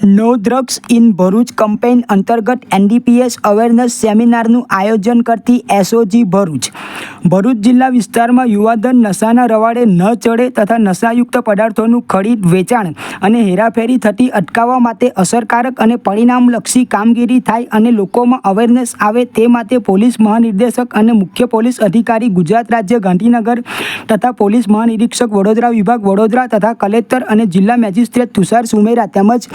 No drugs in Bharuch campaign અંતર્ગત NDPS awareness સેમિનારનું આયોજન કરતી એસઓજી ભરૂચ. ભરૂચ જિલ્લા વિસ્તારમાં યુવાધન નશાના રવાડે ન ચડે તથા નશાયુક્ત પદાર્થોનું ખરીદ વેચાણ અને હેરાફેરી થતી અટકાવવા માટે અસરકારક અને પરિણામલક્ષી કામગીરી થાય અને લોકોમાં અવેરનેસ આવે તે માટે પોલીસ મહાનિર્દેશક અને મુખ્ય પોલીસ અધિકારી ગુજરાત રાજ્ય ગાંધીનગર તથા પોલીસ મહાનિરીક્ષક વડોદરા વિભાગ વડોદરા તથા કલેક્ટર અને જિલ્લા મેજિસ્ટ્રેટ તુષાર સુમેરા તેમજ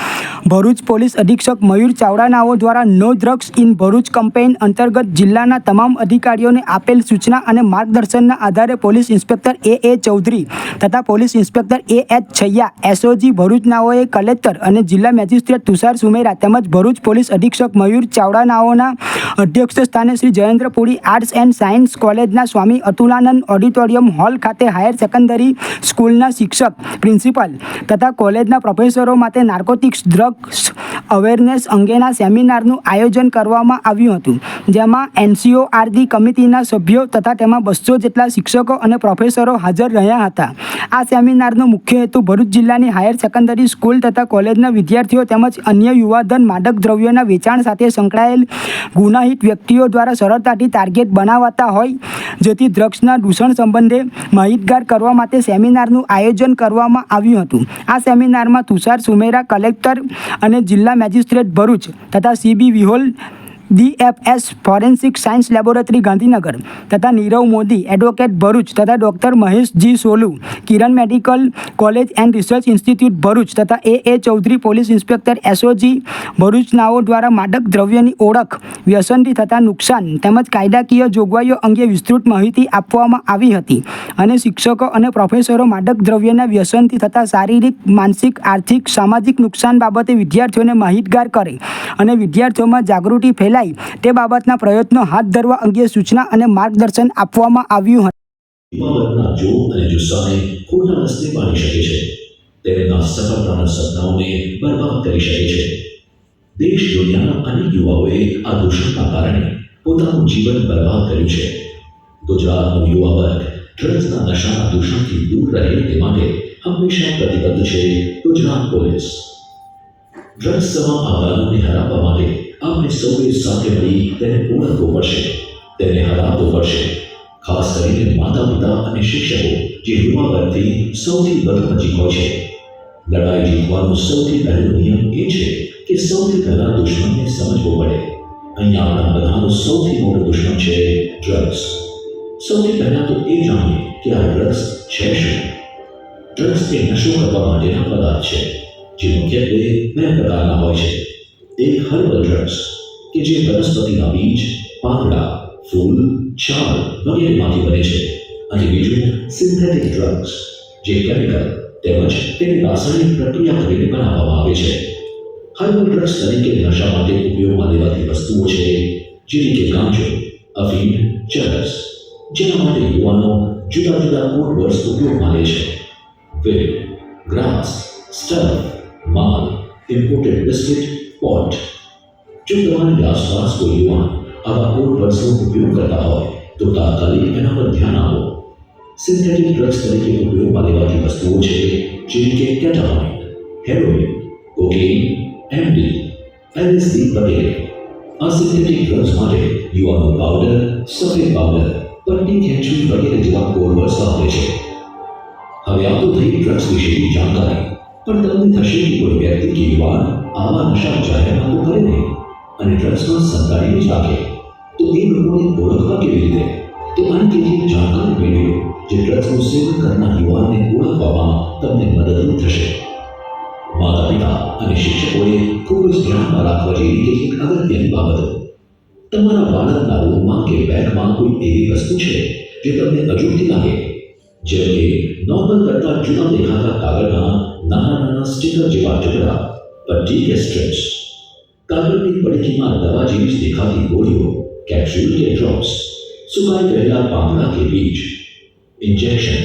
ભરૂચ પોલીસ અધિક્ષક મયુર ચાવડાનાઓ દ્વારા no drugs in Bharuch campaign અંતર્ગત જિલ્લાના તમામ અધિકારીઓને આપેલ સૂચના અને માર્ગદર્શનના આધારે police inspector A A Chaudhary તથા police inspector A H Chhaiya, SOG ભરૂચનાઓએ collector અને જિલ્લા મેજિસ્ટ્રેટ તુષાર સુમેરા તેમજ ભરૂચ પોલીસ અધિક્ષક મયુર ચાવડાનાઓના અધ્યક્ષ સ્થાને Shri Jayendrapuri arts and science કોલેજના સ્વામી અતુલાનંદ ઓડિટોરિયમ હોલ ખાતે હાયર સેકન્ડરી સ્કૂલના શિક્ષક, પ્રિન્સિપાલ તથા કોલેજના પ્રોફેસરો માટે નાર્કોટિક્સ ડ્રગ્સ અવેરનેસ અંગેના સેમિનારનું આયોજન કરવામાં આવ્યું હતું, જેમાં એનસીઓ આરડી કમિટીના સભ્યો તથા તેમાં બસો જેટલા શિક્ષકો અને પ્રોફેસરો હાજર રહ્યા હતા. આ સેમિનારનો મુખ્ય હેતુ ભરૂચ જિલ્લાની હાયર સેકન્ડરી સ્કૂલ તથા કોલેજના વિદ્યાર્થીઓ તેમજ અન્ય યુવાધન માદક દ્રવ્યોના વેચાણ સાથે સંકળાયેલ ગુનાહિત વ્યક્તિઓ દ્વારા સરળતાથી ટાર્ગેટ બનાવાતા હોય, જેથી ડ્રગ્સના દૂષણ સંબંધે માહિતગાર કરવા માટે સેમિનારનું આયોજન કરવામાં આવ્યું હતું. આ સેમિનારમાં તુષાર સુમેરા કલેક્ટર અને જિલ્લા મેજિસ્ટ્રેટ ભરૂચ તથા CB Vihol DFS forensic science laboratory Gandhinagar તથા નીરવ મોદી, એડવોકેટ ભરૂચ તથા doctor Mahesh G Solu, Kiran medical college and research institute Bharuch તથા A A Chaudhary police inspector SOG ભરૂચનાઓ દ્વારા માદક દ્રવ્યની ઓળખ, વ્યસનથી થતા નુકસાન તેમજ કાયદાકીય જોગવાઈઓ અંગે વિસ્તૃત માહિતી આપવામાં આવી હતી અને શિક્ષકો અને પ્રોફેસરો માદક દ્રવ્યના વ્યસનથી થતા શારીરિક, માનસિક, આર્થિક, સામાજિક નુકસાન બાબતે વિદ્યાર્થીઓને માહિતગાર કરે અને વિદ્યાર્થીઓમાં જાગૃતિ ફેલાય તે બાબતના પ્રયત્નો હાથ ધરવા અંગે સૂચના અને માર્ગદર્શન આપવામાં આવ્યું હતું. તેમના સફળતાના સપનાઓને બરબાદ કરી શકે છે. દેશ દુનિયાના અનેક યુવાઓએ આ દૂષણના કારણે પોતાનું જીવન બરબાદ કર્યું છે. ગુજરાતનો યુવા વર્ગ ડ્રગ્સના નશાના દૂષણથી દૂર રહે તે માટે હંમેશા પ્રતિબદ્ધ છે ગુજરાત પોલીસ. ડ્રગ્સ સમા આગાલોને હરાવવા માટે આપણે સૌએ સાથે મળી તેને ઓળખવો પડશે તેને હરાવવો પડશે ખાસ કરીને માતા પિતા અને શિક્ષકો જે યુવા વર્ગથી સૌથી વધુ નજીક હોય છે. લડાઈ જીતવાનો સૌથી પહેલો નિયમ એ છે કે સૌથી પહેલા દુશ્મનને સમજવો પડે. અહીંયા આપણા બધાનો સૌથી મોટો દુશ્મન છે ડ્રગ્સ. સૌથી પહેલા તો એ જાણીએ કે આ ડ્રગ્સ છે શું. ડ્રગ્સ એ નશો કરવા માટેના પદાર્થ છે, જે મુખ્યત્વે બે પ્રકારના હોય છે. એક હર્બલ કે જે વનસ્પતિના બીજ, પાંદડા, ફૂલ, છાલ વગેરેમાંથી બને છે. અને બીજું સિન્થેટિક ડ્રગ્સ જે કેમિકલ તેમજ તેની રાસાયણિક પ્રક્રિયા કરીને બનાવવામાં આવે છે. હર્બલ ડ્રગ્સ તરીકે નશા માટે ઉપયોગમાં લેવાતી વસ્તુઓ છે, જેવી કે ગાંજો અફીન ચરસ, જેના માટે યુવાનો જુદા જુદા કોડ વર્ડ્સ ઉપયોગમાં લે છે. વેલ, ગ્રાસ, સ્ટફ, માલ ઇમ્પોર્ટેડ બિસ્કિટ પોટ જો તમારી આસપાસ કોઈ યુવાન આવા કોડ વર્ડ્સનો ઉપયોગ કરતા હોય તો તાત્કાલિક એના પર ધ્યાન આપો સિન્થેટિક ડ્રગ્સ તરીકે ઉપયોગમાં લેવાતી વસ્તુઓ છે જેવી કે ketamine heroin cocaine MD LSD વગેરે આ સિન્થેટિક ડ્રગ્સ માટે યુવાનો પાવડર સફેદ પાવડર પટ્ટી ખેંચવી વગેરે જેવા કોડ વર્ડ્સ વાપરે છે હવે આ તો થઈ ડ્રગ્સ વિશેની જાણકારી પણ તમને થશે કે કોઈ વ્યક્તિ કે યુવાન આવા નશા જાહેરાતો કરે ને અને ડ્રગ્સમાં સંતાડીને જ રાખે. તો એ લોકોને ઓળખવા કેવી રીતે? તો આની કેટલીક જાણકારી મેળવી જે ડ્રગ્સનું સેવન કરનાર યુવાનને ઓળખવામાં તમને મદદરૂપ થશે. માતા પિતા અને શિક્ષકોએ ખૂબ જ ધ્યાનમાં રાખવા જેવી કેટલીક અગત્યની બાબતો. તમારા બાળકના રૂમમાં કે બેગમાં કોઈ એવી વસ્તુ છે જે તમને અજુગતી લાગે? જેમ કે નોર્મલ કરતાં જુદા દેખાતા કાગળના નાના નાના સ્ટીકર જેવા ટુકડા પટ્ટી કે સ્ટ્રિપ્સ કાગળની પડીકીમાં દવા જેવી જ દેખાતી ગોળીઓ કેપ્સ્યુલ કે ડ્રોપ્સ સુકાઈ ગયેલા પાંદડા કે બીજ ઇન્જેક્શન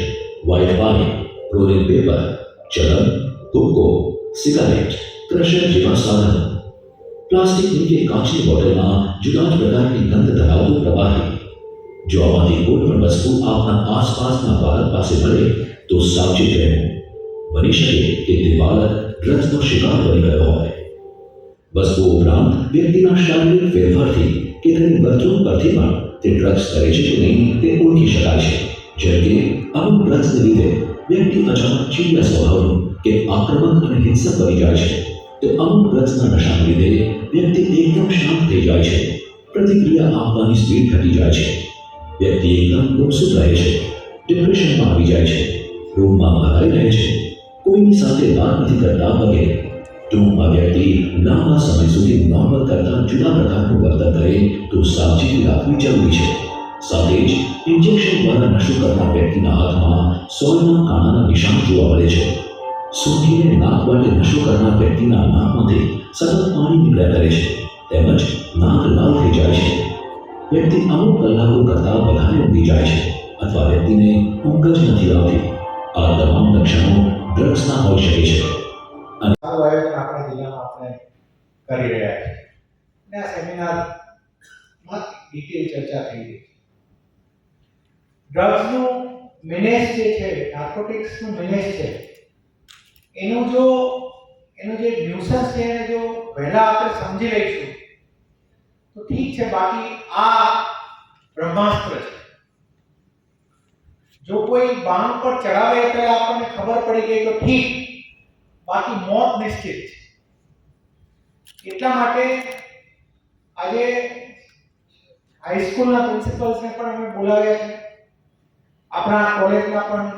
વ્હાઇટ પાણી રોલિંગ પેપર ચલમ હુક્કો સિગારેટ ક્રશર જેવા સાધનો પ્લાસ્ટિકની કે કાચની બોટલમાં જુદા જ પ્રકારની ગંધ ધરાવતું પ્રવાહી જો આમાંથી કોઈ પણ વસ્તુ આપના આસપાસના બાળક પાસે મળે તો સાવચેત રહેવું બની શકે કે તે બાળક ડ્રગ્સનો શિકાર બની ગયો હોય. વસ્તુઓ ઉપરાંત, વ્યક્તિના શારીરિક ફેરફારથી કે તેની વર્તણૂક પરથી પણ તે ડ્રગ્સ કરે છે કે નહીં તે ઓળખી શકાય છે. જેમ કે, અમુક ડ્રગ્સને લીધે વ્યક્તિ અચાનક ચીડિયા સ્વભાવનું કે આક્રમક અને હિંસક બની જાય છે. તો અમુક ડ્રગ્સના નશાને લીધે વ્યક્તિ એકદમ શાંત થઈ જાય છે. પ્રતિક્રિયા આપવાની સ્પીડ ઘટી જાય છે. વ્યક્તિ એકદમ ગુમસુમ રહે છે. ડિપ્રેશનમાં આવી જાય છે. રૂમમાં ભરાઈ રહે છે. કોઈની સાથે વાત નથી કરતા વગેરે ટૂંકમાં વ્યક્તિ લાંબા સમય સુધી નોર્મલ કરતા જુદા પ્રકારનું વર્તન કરે તો સાવચેતી રાખવી જરૂરી છે સાથે જ ઇન્જેક્શન દ્વારા નશો કરનાર વ્યક્તિના હાથમાં સોયના કાણાના નિશાન જોવા મળે છે સૂંઘીને નાક વાટે નશો કરનાર વ્યક્તિના નાકમાંથી સતત પાણી નીકળ્યા કરે છે તેમજ નાક લાલ થઈ જાય છે વ્યક્તિ અમુક કલાકો કરતાં વધારે ઊંઘી જાય છે અથવા વ્યક્તિને ઊંઘ જ નથી આવતી। આ તમામ લક્ષણો ડ્રગ્સના હોઈ શકે છે. આયોજન આપણા જિલ્લામાં આપણે કરી રહ્યા છીએ. અને આ સેમિનારમાં ડિટેલ ચર્ચા થઈ રહી છે. ડ્રગ્સનું મેનેજ જે છે નાર્કોટિક્સનું મેનેજ છે, એનું જો, એનું જે ન્યુસન્સ છે, એને જો વહેલા આપણે સમજી લઈશું, તો ઠીક છે, બાકી આ બ્રહ્માસ્ત્ર છે. જો કોઈ બાણ પર ચડાવે પહેલા આપણને ખબર પડી ગઈ તો ઠીક બાકી મોત નિશ્ચિત છે એટલા માટે આજે હાઈસ્કૂલના પ્રિન્સિપલ્સને પણ અમે બોલાવ્યા છે આપણા કોલેજના પણ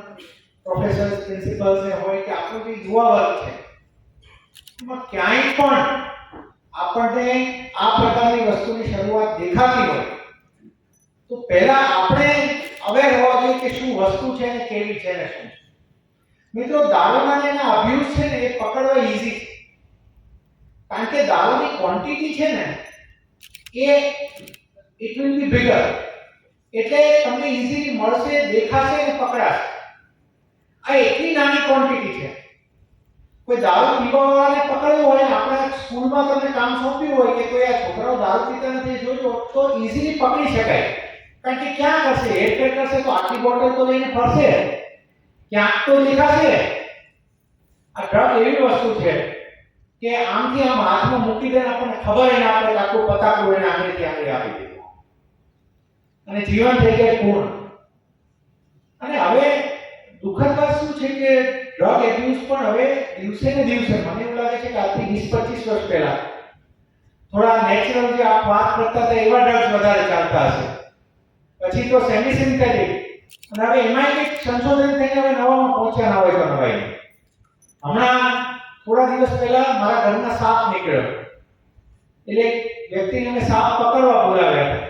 પ્રોફેસર્સ પ્રિન્સિપલ્સને હોય કે આપણું જે યુવા વર્ગ છે એમાં ક્યાંય પણ આપણને આ પ્રકારની વસ્તુની શરૂઆત દેખાતી હોય, તો પહેલા આપણે અવેર હોવા જોઈએ કે શું વસ્તુ છે ને કેવી છે ને શું મિત્રો દારૂના જે એના અબ્યુઝ છે ને, એ પકડવા ઈઝી છે. કારણ કે દારૂની ક્વોન્ટિટી છે ને, એ ઇટ વિલ બી બિગર એટલે તમને ઈઝીલી મળશે, દેખાશે અને પકડાશે. આ એટલી નાની ક્વોન્ટિટી છે. કોઈ દારૂ પીવાવાળાને પકડવું હોય, આપણા સ્કૂલમાં તમને કામ સોંપ્યું હોય કે કોઈ આ છોકરાઓ દારૂ પીતા નથી જોજો, તો ઈઝીલી પકડી શકાય. કારણ કે ક્યાં કરશે હેરફેર કરશે તો આટલી બોટલ તો લઈને ફરશે. ક્યાંક તો દેખાશે. આ ડ્રગ એવી વસ્તુ છે કે આમથી આમ હાથમાં મૂકી દે આપણને ખબર એને આપણે આખું પતાકું એને આપણે આંગળી આપી દીધું. અને જીવન થઈ જાય પૂર્ણ. અને હવે દુઃખદ વાત શું છે કે ડ્રગ એબ્યુઝ પણ હવે દિવસે ને દિવસે, મને એવું લાગે છે કે આજથી વીસ, પચીસ વર્ષ પહેલા, થોડા નેચરલ જે વાત કરતા હતા એવા ડ્રગ્સ વધારે ચાલતા હશે. પછી તો સેમી સિન્થેટિક અને હવે એમાં એક સંશોધન થઈને હવે નવામાં પહોંચ્યા ના હોય તો ભાઈ. હમણાં થોડા દિવસ પહેલા મારા ઘરના સાપ નીકળ્યો. એટલે વ્યક્તિને અમે સાપ પકડવા બોલાવ્યા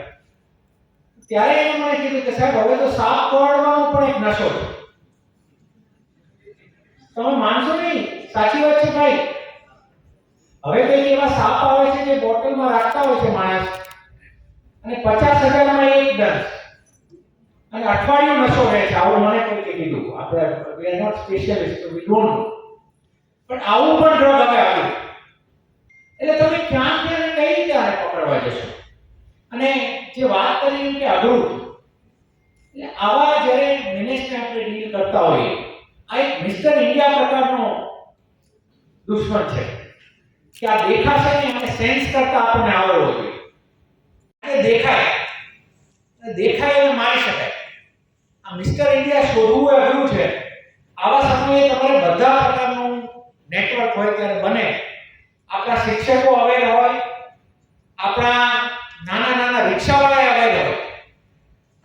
ત્યારે એને મને કીધું કે સાહેબ, હવે તો સાપ પકડવાનો પણ એક નશો તમે માનશો નહીં? સાચી વાત છે ભાઈ. હવે કઈ એવા સાપ આવે છે જે બોટલમાં રાખતા હોય છે માણસ. અને પચાસ હજારમાં એક દસ અને અઠવાડિયું નશો રહે છે. આવું મને કોઈકે કીધું. આપણે we are not specialist we don't know પણ આવું પણ ડ્રગ હવે આવ્યું એટલે તમે ક્યાં ક્યાં કઈ રીતે આને પકડવા જશો? અને જે વાત કરી કે અઘરું. એટલે આવા જ્યારે મેનેજને આપણે ડીલ કરતા હોઈએ, આ એક મિસ્ટર ઇન્ડિયા પ્રકારનો દુશ્મન છે. કે આ દેખાશે ને અને સેન્સ કરતા આપણને આવડવો જોઈએ. દેખાય. દેખાય એને મારી શકાય. મિસ્ટર ઇન્ડિયા શોધવું એ અઘરું છે. આવા સમયે તમારે બધા પ્રકારનું નેટવર્ક હોય ત્યારે બને. આપણા શિક્ષકો અવેર હોય, આપણા નાના નાના રિક્ષાવાળા અવેર હોય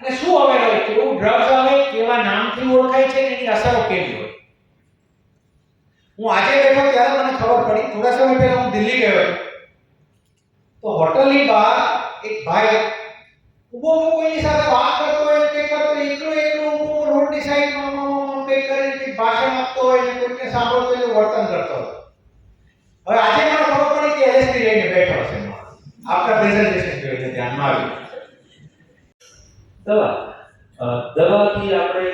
અને શું અવેર હોય કેવું ડ્રગ્સ આવે કેવા નામથી ઓળખાય છે ને એની અસરો કેવી હોય હું આજે બેઠો ત્યારે મને ખબર પડી થોડા સમય પહેલા હું દિલ્હી ગયો હતો. તો હોટલની બહાર એક ભાઈ ઊભો ઊભો કોઈની સાથે વાત કરતો હોય ને કંઈક કરતો હોય, એકલો એકલો ઊભો ઊભો રોડની સાઈડમાં આમ આમ આમ કંઈક કરીને કંઈક ભાષણ આપતો હોય ને કોઈને સાંભળતો હોય ને વર્તન કરતો હોય હવે આજે મને ખબર પડી કે એલએસડી લઈને બેઠો છે આપણા પ્રેઝન્ટેશન જોઈને ધ્યાનમાં આવ્યું દવા. અ, દવાથી આપણે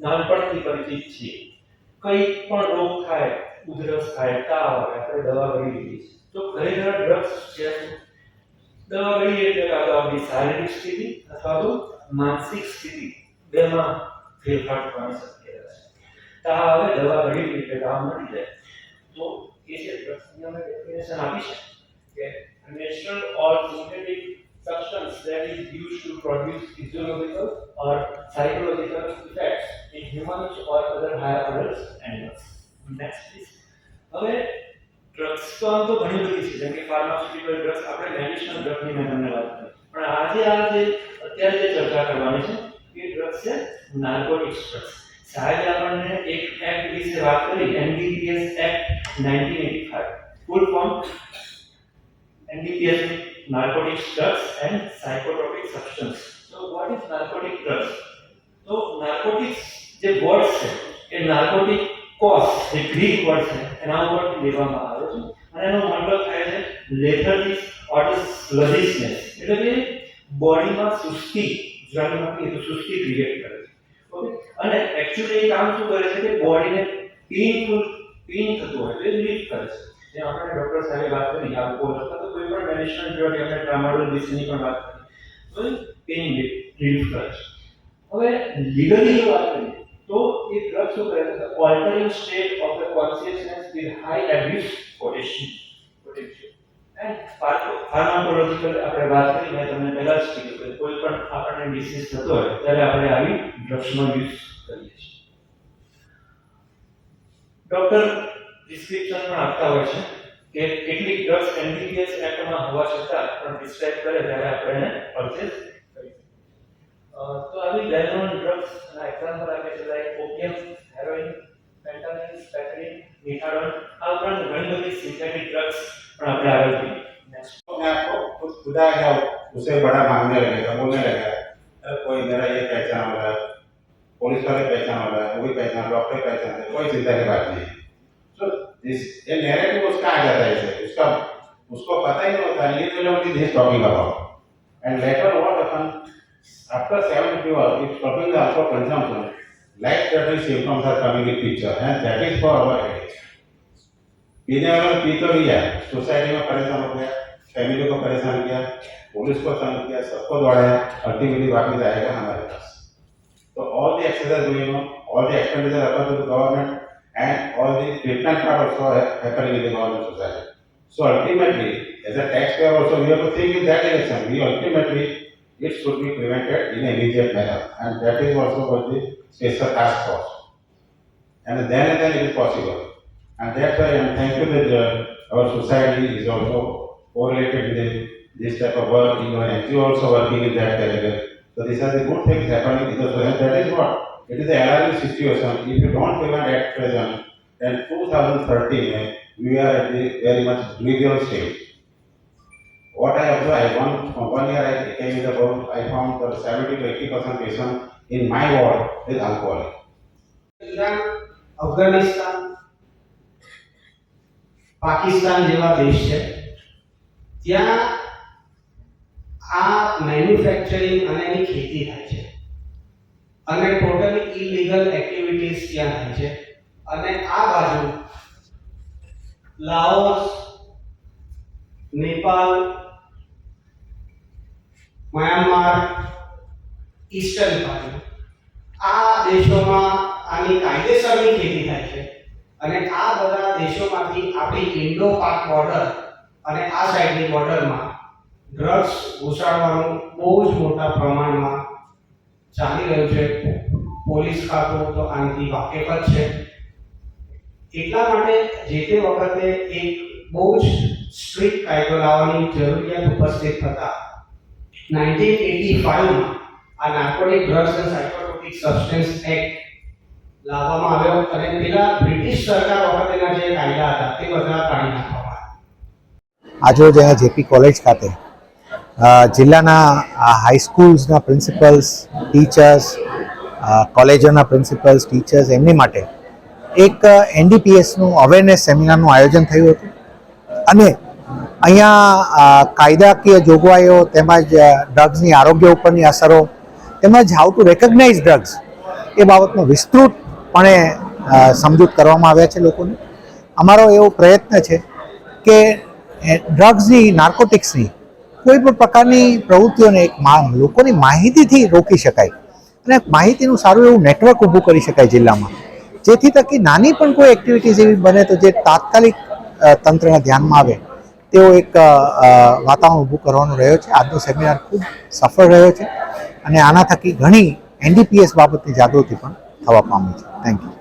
નાનપણથી પરિચિત છીએ. કંઈ પણ રોગ થાય ઉધરસ થાય તાવ આવે આપણે દવા ગળી લઈએ છીએ. તો ઘણી ઘણા ડ્રગ્સ છે. દવા ગળીએ એટલે કાં તો આપણી શારીરિક સ્થિતિ અથવા તો માનસિક સ્થિતિ બેમાં ફેરફાર થવાની શક્યતા છે. તાવ આવે દવા ગળી લઈએ એટલે તાવ મટી જાય. તો એ છે ડ્રગ્સની અમે ડેફિનેશન આપી છે. natural or synthetic substance that is used to produce physiological or psychological effects in humans or other higher orders animals. Next, please. હવે ડ્રગ્સ તો આમ તો ઘણી બધી છે. જેમ કે ફાર્માસ્યુટિકલ ડ્રગ્સ આપણે મેડિસિનલ ડ્રગની મેં તમને વાત કરી. પણ આજે આ જે, અત્યારે જે ચર્ચા કરવાની છે, એ ડ્રગ્સ છે નાર્કોટિક્સ ડ્રગ્સ સાહેબ, આપણને એક એક્ટ વિશે વાત કરી NDPS act 1985 full form NDPS narcotics drugs and psychotropic substance. So, what is narcotic drugs? તો નાર્કોટિક્સ જે વર્ડ છે એ નાર્કોટિક કોસ જે ગ્રીક વર્ડ છે એના ઉપરથી લેવામાં આવે છે અને એનો મતલબ થાય છે લેથરજી ઓર સ્લજીસનેસ એટલે કે બોડીમાં સુસ્તી ગુજરાતીમાં કહીએ તો સુસ્તી ક્રિએટ કરે છે ઓકે અને એકચ્યુઅલી એ કામ શું કરે છે કે બોડીને પેઇનફુલ પેઇન થતું હોય તો એ રિલીફ કરે છે જે આપણે ડોક્ટર સાહેબે વાત કરી આલ્કોહોલ અથવા તો કોઈ પણ મેડિસિનલ ડ્રગ આપણે ટ્રામાડોલ વિશેની પણ વાત કરી તો એ પેઇન રિલીફ કરે છે હવે લીગલી જો વાત કરીએ તો એ ડ્રગ શું કરે છે altering state of the consciousness with high abuse potential potential and pharmacological આપણે વાત કરી મેં તમને પહેલા જ કીધું કે કોઈ પણ આપણને ડિસીઝ થતો હોય ત્યારે આપણે આવી ડ્રગ્સનો યુઝ કરીએ છીએ ડોક્ટર ડિસ્ક્રિપ્શન પણ આપતા હોય છે કે કેટલીક ડ્રગ્સ એનડીપીએસ એક્ટમાં હોવા છતાં પણ પ્રિસ્ક્રાઇબ કરે ત્યારે આપણે એને પરચેસ કરી શકીએ અ, તો આવી વેલ નોન ડ્રગ્સ ના એક્ઝામ્પલ આપે છે લાઈક ઓપિયમ હેરોઇન ફેન્ટાનિલ સ્પેક્ટ્રિન મિથાડોન આ ઉપરાંત ઘણી બધી સિન્થેટિક ડ્રગ્સ પણ આપણે આગળ જોઈએ નેક્સ્ટ अपने आप को खुद खुदा या उसे बड़ा मानने लगेगा बोलने लगेगा अरे कोई मेरा ये पहचान वाला है पुलिस वाले पहचान वाला है वो भी पहचान डॉक्टर पहचान है कोई चिंता की बात नहीं सो ये नैरेटिव उसका आ जाता है इसे उसका उसको पता ही नहीं होता, ये तो only this talking about and later what happen after seven fever if stopping the alcohol consumption, like certain symptoms are coming in picture, and that is for our headache पीने वाला पी तो लिया सोसाइटी में परेशान हो गया family को परेशान किया पुलिस को तंग किया, सबको दौड़ाया अल्टीमेटली वापस आएगा हमारे पास. तो all the exercise going on all the expenditure upper to government and all these treatments are also happening in the society. So ultimately, as a taxpayer also, we have to think in that direction. We ultimately, it should be prevented in an immediate manner. And that is also what the special task force. And then and then it is possible. And that's why I'm thankful that uh, our society is also correlated with this type of work. Even you also working in that category. So these are the good things happening in the society. That is what it is a alarming situation. If you don't prevent at present, then 2030, eh, we are at the very much trivial stage. What I observed, one, one year I came in the board, I found that 70 to 80 percent patient in my ward is alcoholic. Iran Afghanistan Pakistan જેવા દેશ છે ત્યાં આ manufacturing અને એની ખેતી થાય છે અને ટોટલી ઇલીગલ એક્ટિવિટીઝ ત્યાં થાય છે. અને આ બાજુ લાઓસ નેપાલ મ્યાનમાર, ઈસ્ટર્ન બાજુ. આ દેશોમાં આની કાયદેસરની ખેતી થાય છે. અને આ બધા દેશોમાંથી આપણી ઇન્ડો પાક બોર્ડર અને આ સાઈડની બોર્ડરમાં ડ્રગ્સ ઘુસાડવાનું બહુ જ મોટા પ્રમાણમાં ચાલી રહ્યું છે. પોલીસ ખાતું તો આનાથી વાકેફ જ છે. એટલા માટે જે તે વખતે એક બહુ જ સ્ટ્રિક્ટ કાયદો લાવવાની જરૂરિયાત ઉપસ્થિત થતા નાઇન્ટીન એટી ફાઇવમાં આ narcotic drugs and psychotropic substance act લાવવામાં આવ્યો અને પેલા બ્રિટિશ સરકાર વખતેના જે કાયદા હતા તે બધા કાઢી નાખવામાં આવ્યા. આજરોજ જેપી કોલેજ ખાતે જિલ્લાના હાઈસ્કૂલ્સના પ્રિન્સિપલ્સ ટીચર્સ કોલેજોના પ્રિન્સિપલ્સ ટીચર્સ એમની માટે એક એનડીપીએસનું અવેરનેસ સેમિનારનું આયોજન થયું હતું. અને અહીંયા કાયદાકીય જોગવાઈઓ તેમજ ડ્રગ્સની આરોગ્ય ઉપરની અસરો તેમજ હાઉ ટુ રેકગ્નાઇઝ ડ્રગ્સ એ બાબતનો વિસ્તૃતપણે સમજૂત કરવામાં આવ્યા છે લોકોને. અમારો એવો પ્રયત્ન છે કે ડ્રગ્સની નાર્કોટિક્સની કોઈ પણ પ્રકારની પ્રવૃત્તિઓને એક લોકોની માહિતીથી રોકી શકાય. અને માહિતીનું સારું એવું નેટવર્ક ઊભું કરી શકાય જિલ્લામાં. જેથી તકી નાની પણ કોઈ એક્ટિવિટીઝ એવી બને તો જે તાત્કાલિક તંત્રને ધ્યાનમાં આવે તેવો એક વાતાવરણ ઊભું કરવાનો રહ્યો છે. આજનો સેમિનાર ખૂબ સફળ રહ્યો છે. અને આના થકી ઘણી એનડીપીએસ બાબતની જાગૃતિ પણ થવા પામી છે. Thank you